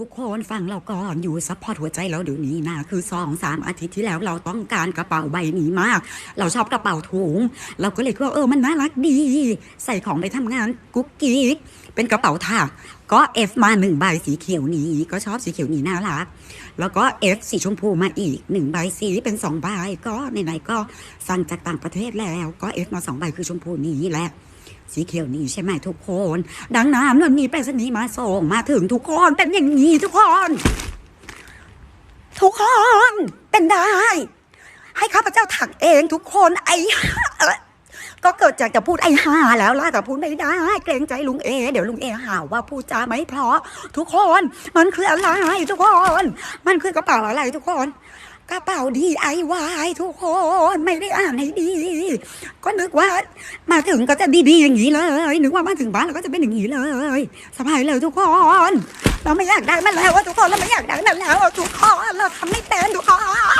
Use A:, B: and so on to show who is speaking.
A: ทุกคนฟังเราก่อนอยู่ซัพพอร์ตหัวใจเราเดี๋ยวนี้นะ คือสองสามอาทิตย์ที่แล้วเราต้องการกระเป๋าใบนี้มาก เราชอบกระเป๋าถุง เราก็เลยคิดว่าเออมันน่ารักดี ใส่ของไปทำงานกุ๊กกิ๊กเป็นกระเป๋าถักก็เอฟมาหนึ่งใบสีเขียวนี้ ก็ชอบสีเขียวนี้น่ารัก แล้วก็เอฟสีชมพูมาอีกหนึ่งใบสีเป็นสองใบก็ไหนๆก็สั่งจากต่างประเทศแล้ว ก็เอฟมาสองใบคือชมพูนี้แหละ สีเขียวนี้ใช่ไหมทุกคน ดังนั้นมันมีไปรษณีย์มาส่งมาถึงทุกคนเป็นอย่างนี้ทุกคน ทุกคนเป็นได้ ให้ข้าพเจ้าถักเองทุกคนไอ้ก็เกิดจากจะพูดไอ้ห่าแล้วล่ะแต่พูดไม่ได้ เกรงใจลุงเอ เดี๋ยวลุงเอหาว่าพูดจาไม่เพราะ ทุกคน มันคืออะไรทุกคน มันคือกระเป๋าอะไรทุกคน กระเป๋าดีไอวายทุกคนไม่ได้อ่านให้ดี ก็นึกว่ามาถึงก็จะดีๆอย่างนี้เลย นึกว่ามาถึงบ้านเราก็จะเป็นอย่างนี้เลยสบายเลยทุกคน เราไม่อยากได้มันแล้วทุกคนเราไม่อยากได้มันแล้วทุกคนเราทำไม่เป็นทุกคน